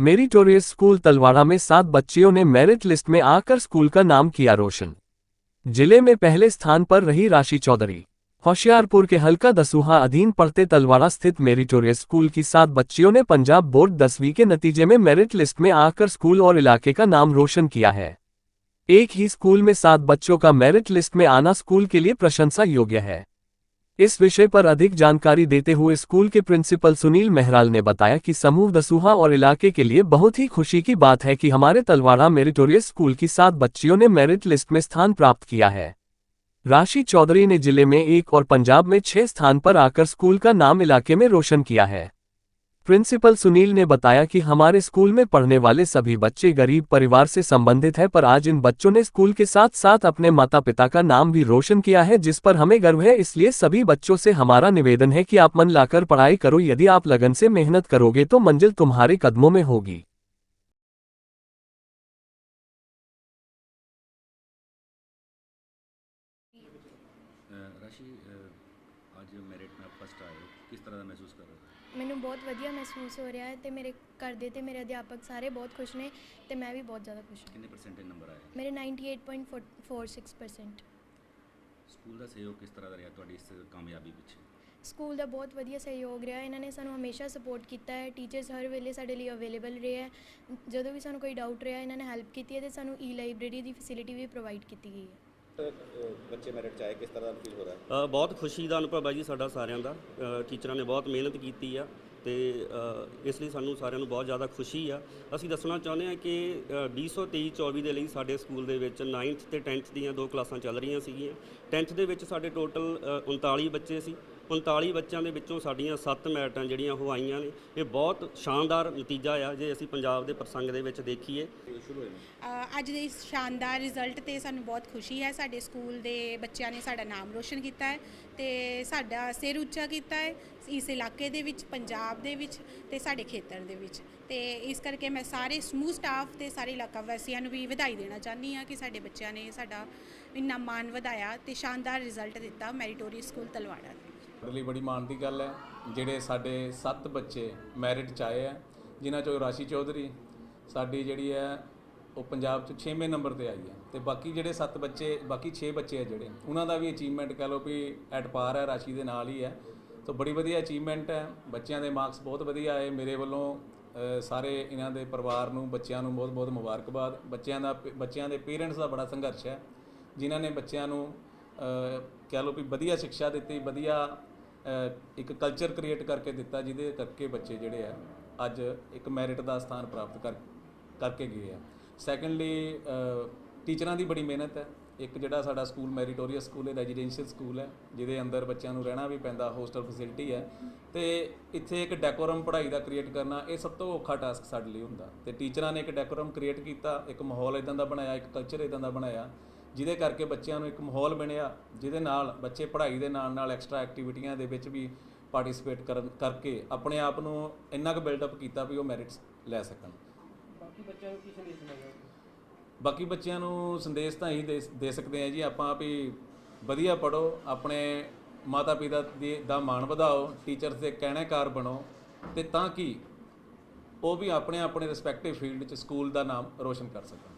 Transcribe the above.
Meritorious school Talwara में सात बच्चियों ने मेरिट लिस्ट में आकर स्कूल का नाम किया रोशन। ज़िले में पहले स्थान पर रही राशि चौधरी। होशियारपुर के हल्का दसूहा अधीन पड़ते तलवाड़ा स्थित मेरिटोरियस स्कूल की सात बच्चियों ने पंजाब बोर्ड दसवीं के नतीजे में मेरिट लिस्ट में आकर स्कूल और इलाके का नाम रोशन किया है। एक ही स्कूल में सात बच्चों का मेरिट लिस्ट में आना स्कूल के लिए प्रशंसा योग्य है। इस विषय पर अधिक जानकारी देते हुए स्कूल के प्रिंसिपल सुनील मेहराल ने बताया कि समूह दसूहा और इलाके के लिए बहुत ही खुशी की बात है कि हमारे तलवाड़ा मेरिटोरियस स्कूल की सात बच्चियों ने मेरिट लिस्ट में स्थान प्राप्त किया है। राशि चौधरी ने ज़िले में एक और पंजाब में छह स्थान पर आकर स्कूल का नाम इलाके में रोशन किया है। प्रिंसिपल सुनील ने बताया कि हमारे स्कूल में पढ़ने वाले सभी बच्चे गरीब परिवार से संबंधित हैं, पर आज इन बच्चों ने स्कूल के साथ साथ अपने माता पिता का नाम भी रोशन किया है, जिस पर हमें गर्व है। इसलिए सभी बच्चों से हमारा निवेदन है कि आप मन लाकर पढ़ाई करो। यदि आप लगन से मेहनत करोगे तो मंजिल तुम्हारे कदमों में होगी। ਅੱਜ ਮੈਰਿਟ ਨਾਲ ਫਸਟ ਆਏ ਹੋ। ਕਿਸ ਤਰ੍ਹਾਂ ਦਾ ਮਹਿਸੂਸ ਕਰ ਰਹੇ ਹੋ? ਮੈਨੂੰ ਬਹੁਤ ਵਧੀਆ ਮਹਿਸੂਸ ਹੋ ਰਿਹਾ ਹੈ ਤੇ ਮੇਰੇ ਘਰ ਦੇ ਤੇ ਮੇਰੇ ਅਧਿਆਪਕ ਸਾਰੇ ਬਹੁਤ ਖੁਸ਼ ਨੇ ਤੇ ਮੈਂ ਵੀ ਬਹੁਤ ਜ਼ਿਆਦਾ ਖੁਸ਼ ਹਾਂ। ਕਿੰਨੇ ਪਰਸੈਂਟੇਜ ਨੰਬਰ ਆਏ ਮੇਰੇ 98.46% ਸਕੂਲ ਦਾ ਸਹਿਯੋਗ ਕਿਸ ਤਰ੍ਹਾਂ ਦਾ ਰਿਹਾ ਤੁਹਾਡੀ ਇਸ ਕਾਮਯਾਬੀ ਪਿੱਛੇ? ਸਕੂਲ ਦਾ ਬਹੁਤ ਵਧੀਆ ਸਹਿਯੋਗ ਰਿਹਾ ਇਹਨਾਂ ਨੇ ਸਾਨੂੰ ਹਮੇਸ਼ਾ ਸਪੋਰਟ ਕੀਤਾ ਹੈ ਟੀਚਰਸ ਹਰ ਵੇਲੇ ਸਾਡੇ ਲਈ ਅਵੇਲੇਬਲ ਰਹੇ ਹੈ। ਜਦੋਂ ਵੀ ਸਾਨੂੰ ਕੋਈ ਡਾਊਟ ਰਿਹਾ ਇਹਨਾਂ ਨੇ ਹੈਲਪ ਕੀਤੀ ਹੈ ਤੇ ਸਾਨੂੰ ਈ ਲਾਇਬ੍ਰੇਰੀ ਦੀ ਫੈਸਿਲਿਟੀ ਵੀ ਪ੍ਰੋਵਾਈਡ ਕੀਤੀ ਗਈ ਹੈ। ਬੱਚੇ ਮੈਰਿਟ ਚ ਆਏ ਕਿਸ ਤਰ੍ਹਾਂ ਦਾ ਫੀਲ ਹੋ ਰਿਹਾ? ਹੈ ਬਹੁਤ ਖੁਸ਼ੀ ਦਾ ਅਨੁਭਵ ਹੈ ਜੀ ਸਾਡਾ ਸਾਰਿਆਂ ਦਾ। ਟੀਚਰਾਂ ਨੇ ਬਹੁਤ ਮਿਹਨਤ ਕੀਤੀ ਆ ਤੇ ਇਸ ਲਈ ਸਾਨੂੰ ਸਾਰਿਆਂ ਨੂੰ ਬਹੁਤ ਜ਼ਿਆਦਾ ਖੁਸ਼ੀ ਆ। ਅਸੀਂ ਦੱਸਣਾ ਚਾਹੁੰਦੇ ਹਾਂ ਕਿ ਅ, 2023-24 ਦੇ ਲਈ ਸਾਡੇ ਸਕੂਲ ਦੇ ਵਿੱਚ 9th ਤੇ 10th ਦੀਆਂ ਦੋ ਕਲਾਸਾਂ ਚੱਲ ਰਹੀਆਂ ਸੀਗੀਆਂ। 10th ਦੇ ਵਿੱਚ ਸਾਡੇ ਟੋਟਲ 39 ਬੱਚੇ ਸੀ। 39 ਬੱਚਿਆਂ ਦੇ ਵਿੱਚੋਂ ਸਾਡੀਆਂ 7 ਮੈਟਾਂ ਜਿਹੜੀਆਂ ਉਹ ਆਈਆਂ ਨੇ, ਇਹ ਬਹੁਤ ਸ਼ਾਨਦਾਰ ਨਤੀਜਾ ਆ, ਜੇ ਅਸੀਂ ਪੰਜਾਬ ਦੇ ਪ੍ਰਸੰਗ ਦੇ ਵਿੱਚ ਦੇਖੀਏ। ਅੱਜ ਦੇ ਇਸ ਸ਼ਾਨਦਾਰ ਰਿਜ਼ਲਟ ਤੇ ਸਾਨੂੰ ਬਹੁਤ ਖੁਸ਼ੀ ਹੈ, ਸਾਡੇ ਸਕੂਲ ਦੇ ਬੱਚਿਆਂ ਨੇ ਸਾਡਾ ਨਾਮ ਰੋਸ਼ਨ ਕੀਤਾ ਹੈ ਤੇ ਸਾਡਾ ਸਿਰ ਉੱਚਾ ਕੀਤਾ ਹੈ, ਇਸ ਇਲਾਕੇ ਦੇ ਵਿੱਚ, ਪੰਜਾਬ ਦੇ ਵਿੱਚ ਤੇ ਸਾਡੇ ਖੇਤਰ ਦੇ ਵਿੱਚ। ਤੇ ਇਸ ਕਰਕੇ ਮੈਂ ਸਾਰੇ ਸਮੂਹ ਸਟਾਫ ਤੇ ਸਾਰੇ ਇਲਾਕਾ ਵਾਸੀਆਂ ਨੂੰ ਵੀ ਵਧਾਈ ਦੇਣਾ ਚਾਹੁੰਦੀ ਹਾਂ ਕਿ ਸਾਡੇ ਬੱਚਿਆਂ ਨੇ ਸਾਡਾ ਇੰਨਾ ਮਾਣ ਵਧਾਇਆ ਤੇ ਸ਼ਾਨਦਾਰ ਰਿਜ਼ਲਟ ਦਿੱਤਾ ਮੈਰੀਟੋਰੀਅਸ ਸਕੂਲ ਤਲਵਾੜਾ ਦੇ ਸਾਡੇ ਲਈ ਬੜੀ ਮਾਣ ਦੀ ਗੱਲ ਹੈ। ਜਿਹੜੇ ਸਾਡੇ 7 ਬੱਚੇ ਮੈਰਿਟ ਚ ਆਏ ਆ, ਜਿਨ੍ਹਾਂ ਚੋਂ ਰਾਸ਼ੀ ਚੌਧਰੀ ਸਾਡੀ ਜਿਹੜੀ ਹੈ, ਉਹ ਪੰਜਾਬ ਚ 6ਵੇਂ ਨੰਬਰ ਤੇ ਆਈ ਹੈ। ਤੇ ਬਾਕੀ ਜਿਹੜੇ 7 ਬੱਚੇ, ਬਾਕੀ 6 ਬੱਚੇ ਆ ਜਿਹੜੇ, ਉਹਨਾਂ ਦਾ ਵੀ ਅਚੀਵਮੈਂਟ ਕਹ ਲਓ ਵੀ ਐਟ ਪਾਰ ਹੈ, ਰਾਸ਼ੀ ਦੇ ਨਾਲ ਹੀ ਹੈ। ਤਾਂ ਬੜੀ ਵਧੀਆ ਅਚੀਵਮੈਂਟ ਹੈ। ਬੱਚਿਆਂ ਦੇ ਮਾਰਕਸ ਬਹੁਤ ਵਧੀਆ ਆਏ। ਮੇਰੇ ਵੱਲੋਂ ਸਾਰੇ ਇਹਨਾਂ ਦੇ ਪਰਿਵਾਰ ਨੂੰ, ਬੱਚਿਆਂ ਨੂੰ ਬਹੁਤ ਬਹੁਤ ਮੁਬਾਰਕਬਾਦ। ਬੱਚਿਆਂ ਦਾ, ਬੱਚਿਆਂ ਦੇ ਪੇਰੈਂਟਸ ਦਾ ਬੜਾ ਸੰਘਰਸ਼ ਹੈ, ਜਿਨ੍ਹਾਂ ਨੇ ਬੱਚਿਆਂ ਨੂੰ ਕਹਿ ਲਓ ਵੀ ਵਧੀਆ ਸਿੱਖਿਆ ਦਿੱਤੀ, ਵਧੀਆ ਇੱਕ ਕਲਚਰ ਕ੍ਰੀਏਟ ਕਰਕੇ ਦਿੱਤਾ, ਜਿਹਦੇ ਕਰਕੇ ਬੱਚੇ ਜਿਹੜੇ ਆ, ਅੱਜ ਇੱਕ ਮੈਰਿਟ ਦਾ ਸਥਾਨ ਪ੍ਰਾਪਤ ਕਰ, ਕਰਕੇ ਗਏ ਆ। ਸੈਕੰਡਲੀ ਟੀਚਰਾਂ ਦੀ ਬੜੀ ਮਿਹਨਤ ਹੈ। ਇੱਕ ਜਿਹੜਾ ਸਾਡਾ ਸਕੂਲ ਮੈਰੀਟੋਰੀਅਸ ਸਕੂਲ ਹੈ ਰੈਜ਼ੀਡੈਂਸ਼ੀਅਲ ਸਕੂਲ ਹੈ, ਜਿਹਦੇ ਅੰਦਰ ਬੱਚਿਆਂ ਨੂੰ ਰਹਿਣਾ ਵੀ ਪੈਂਦਾ ਹੋਸਟਲ ਫੈਸਿਲਿਟੀ ਹੈ। ਤੇ ਇੱਥੇ ਇੱਕ ਡੈਕੋਰਮ ਪੜ੍ਹਾਈ ਦਾ ਕ੍ਰੀਏਟ ਕਰਨਾ, ਇਹ ਸਭ ਤੋਂ ਔਖਾ ਟਾਸਕ ਸਾਡੇ ਲਈ ਹੁੰਦਾ। ਤੇ ਟੀਚਰਾਂ ਨੇ ਇੱਕ ਡੈਕੋਰਮ ਕ੍ਰੀਏਟ ਕੀਤਾ, ਇੱਕ ਮਾਹੌਲ ਇਦਾਂ ਦਾ ਬਣਾਇਆ, ਇੱਕ ਕਲਚਰ ਇਦਾਂ ਦਾ ਬਣਾਇਆ ਜਿਹਦੇ ਕਰਕੇ ਬੱਚਿਆਂ ਨੂੰ ਇੱਕ ਮਾਹੌਲ ਬਣਿਆ ਜਿਹਦੇ ਨਾਲ ਬੱਚੇ ਪੜ੍ਹਾਈ ਦੇ ਨਾਲ ਨਾਲ ਐਕਸਟਰਾ ਐਕਟੀਵਿਟੀਆਂ ਦੇ ਵਿੱਚ ਵੀ ਪਾਰਟਿਸਿਪੇਟ ਕਰਨ ਕਰਕੇ ਆਪਣੇ ਆਪ ਨੂੰ ਇੰਨਾ ਕੁ ਬਿਲਡ ਅਪ ਕੀਤਾ ਵੀ ਉਹ ਮੈਰਿਟਸ ਲੈ ਸਕਣ। ਬਾਕੀ ਬੱਚਿਆਂ ਨੂੰ ਸੰਦੇਸ਼ ਤਾਂ ਇਹੀ ਦੇ ਸਕਦੇ ਆ ਜੀ ਆਪਾਂ ਵੀ ਵਧੀਆ ਪੜੋ ਆਪਣੇ ਮਾਤਾ ਪਿਤਾ ਦੀ ਦਾ ਮਾਣ ਵਧਾਓ ਟੀਚਰਸ ਦੇ ਕਹਿਣੇਕਾਰ ਬਣੋ ਤੇ ਤਾਂ ਕਿ ਉਹ ਵੀ ਆਪਣੇ ਆਪਣੇ ਰਿਸਪੈਕਟਿਵ ਫੀਲਡ 'ਚ ਸਕੂਲ ਦਾ ਨਾਮ ਰੋਸ਼ਨ ਕਰ ਸਕਣ।